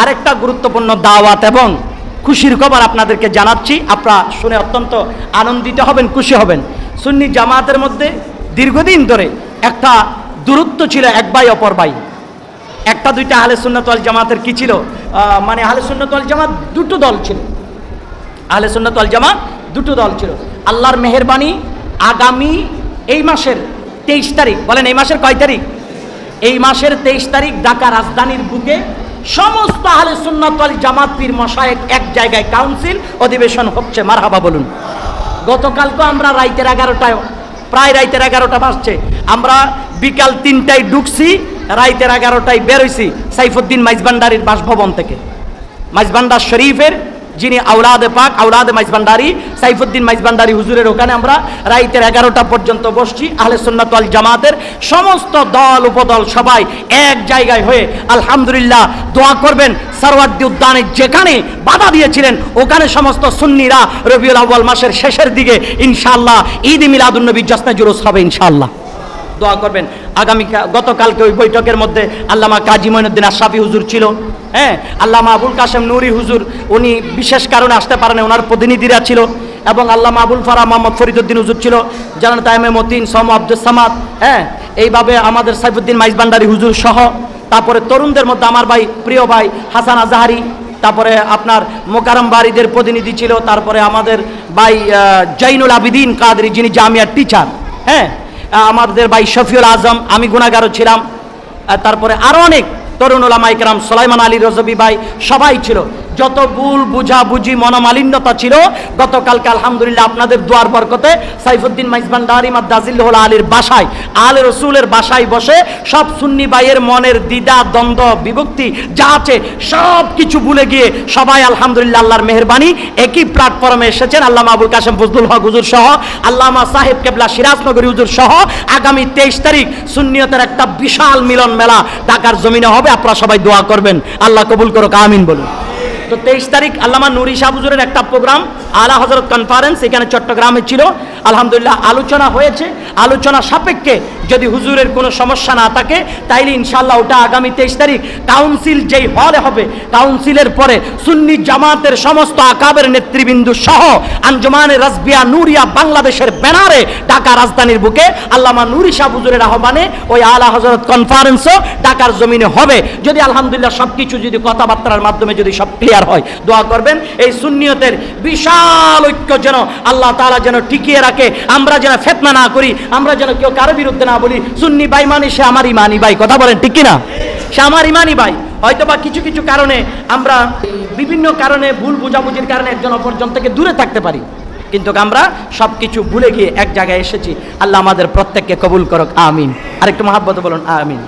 আরেকটা গুরুত্বপূর্ণ দাওয়াত এবং খুশির খবর আপনাদেরকে জানাচ্ছি। আপনারা শুনে অত্যন্ত আনন্দিত হবেন, খুশি হবেন। সুন্নি জামাতের মধ্যে দীর্ঘদিন ধরে একটা দূরত্ব ছিল এক ভাই, অপর ভাই। একটা, দুইটা আহলে সুন্নত ওয়াল জামাতের কি ছিল? মানে আহলে সুন্নত ওয়াল জামাত দুটো দল ছিল। আহলে সুন্নত ওয়াল জামাত দুটো দল ছিল। আল্লাহর মেহেরবানি আগামী এই মাসের তেইশ তারিখ, বলেন এই মাসের কয় তারিখ? এই মাসের তেইশ তারিখ ঢাকা রাজধানীর বুকে সমস্ত আহলে সুন্নাতল জামাত পীর মশায়েক এক জায়গায় কাউন্সিল, অধিবেশন হচ্ছে, মারহাবা বলুন। গতকাল তো আমরা রাইতের এগারোটায়, প্রায় রাইতের এগারোটা বাজছে, আমরা বিকাল তিনটায় ঢুকছি, রাইতের এগারোটায় বেরোইছি সাইফুদ্দিন মাইজবান্ডারির বাসভবন থেকে। মাইজবান্ডার শরীফের যিনি আউলাদে পাক আউলাদে মাইজবান্ডারি সাইফুদ্দিন মাইজবান্ডারি হুজুরের ওখানে আমরা রাইতের এগারোটা পর্যন্ত বসছি, আহলে সুন্নাত ওয়াল জামাতের সমস্ত দল, উপদল সবাই এক জায়গায় হয়ে আলহামদুলিল্লাহ দোয়া করবেন। সারওয়ার্দি উদ্যানে যেখানে বাধা দিয়েছিলেন, ওখানে সমস্ত সুন্নিরা রবিউল আউ্বাল মাসের শেষের দিকে ইনশাআল্লাহ ঈদ মিলাদুন্নবী জসনা জুলুস হবে ইনশাআল্লাহ। দোয়া করবেন। আগামী গতকালকে ওই বৈঠকের মধ্যে আল্লামা কাজী মঈনুদ্দিন আশরাফি হুজুর ছিল। হ্যাঁ আল্লামা আবুল কাসেম নুরি হুজুর, উনি বিশেষ কারণে আসতে পারেন ওনার প্রতিনিধিরা ছিল এবং আল্লামা আবুল ফারা মোহাম্মদ ফরিদুদ্দিন হুজুর ছিল, জানান তাইমে মতিন, সম আব্দুল সামাদ হ্যাঁ এইভাবে আমাদের সাইফুদ্দিন মাইজবান্ডারি হুজুর সহ, তারপরে তরুণদের মধ্যে আমার ভাই, প্রিয় ভাই হাসান আজাহারি, তারপরে আপনার মোকারম বাড়িদের প্রতিনিধি ছিল, তারপরে আমাদের ভাই জৈনুল আবিদিন কাদরি, যিনি জামিয়ার টিচার হ্যাঁ আমাদের ভাই শফিউল আজম, আমি গুণাগারও ছিলাম। তারপরে আরও অনেক তরুণ ওলামাইকরাম সোলাইমান আলী রজবি ভাই, সবাই ছিল। যত ভুল বুঝাবুঝি মনোমালিন্যতা ছিল, গতকালকে আলহামদুলিল্লাহ আপনাদের দোয়ার বরকতে সাইফুদ্দিন মাইজবান্ডারি মাদ্দাজিল্লাহ আলীর বাসায়, আল রসুলের বাসায় বসে সব সুন্নি ভাইয়ের মনের দ্বিধা, দ্বন্দ্ব, বিভক্তি যা আছে সব কিছু ভুলে গিয়ে সবাই আলহামদুলিল্লাহ আল্লাহর মেহরবানি, একই প্ল্যাটফর্মে এসেছেন আল্লামা আবুল কাশেম ফজলুল হক হুজুর সহ, আল্লামা সাহেব কেবলা সিরাজনগরী হুজুর সহ, আগামী তেইশ তারিখ সুন্নিয়তের একটা বিশাল মিলন মেলা ঢাকার জমিনে হবে। আপনারা সবাই দোয়া করবেন। আল্লাহ কবুল করুক, আমিন বলুন। তো তেইশ তারিখ আল্লামা নুরি শাহ হুজুরের একটা প্রোগ্রাম, আলা হজরত কনফারেন্স এখানে চট্টগ্রামে ছিল। আলহামদুলিল্লাহ আলোচনা হয়েছে। আলোচনা সাপেক্ষে যদি হুজুরের কোনো সমস্যা না থাকে, তাইলে ইনশাল্লাহ ওটা আগামী তেইশ তারিখ কাউন্সিল যেই হলে হবে কাউন্সিলের পরে সুন্নি জামাতের সমস্ত আকাবের নেতৃবৃন্দ সহ আঞ্জমানে রাজবিয়া নুরিয়া বাংলাদেশের ব্যানারে ঢাকা রাজধানীর বুকে আল্লামা নুরি শাহ হুজুরের আহ্বানে ওই আলা হজরত কনফারেন্সও ঢাকার জমিনে হবে। যদি আলহামদুলিল্লাহ সব কিছু যদি কথাবার্তার মাধ্যমে যদি সব ক্লিয়ার হয়। দোয়া করবেন, এই সুন্নিয়তের বিশাল ঐক্য যেন আল্লাহ তাআলা যেন টিকিয়ে রাখে। আমরা যেন ফেতনা না করি, আমরা যেন কেউ কারও বিরুদ্ধে না বলি, সুন্নি ভাই মানে সে আমার ইমানি ভাই। কথা বলেন, ঠিক কিনা? সে আমার ইমানি ভাই। হয়তো বা কিছু কিছু কারণে আমরা বিভিন্ন কারণে ভুল বুঝাবুঝির কারণে একজন অপরজন থেকে দূরে থাকতে পারি। কিন্তু আমরা সব কিছু ভুলে গিয়ে এক জায়গায় এসেছি। আল্লাহ আমাদের প্রত্যেককে কবুল করক, আমিন। আরেকটু মহাব্বত বলুন, আমিন।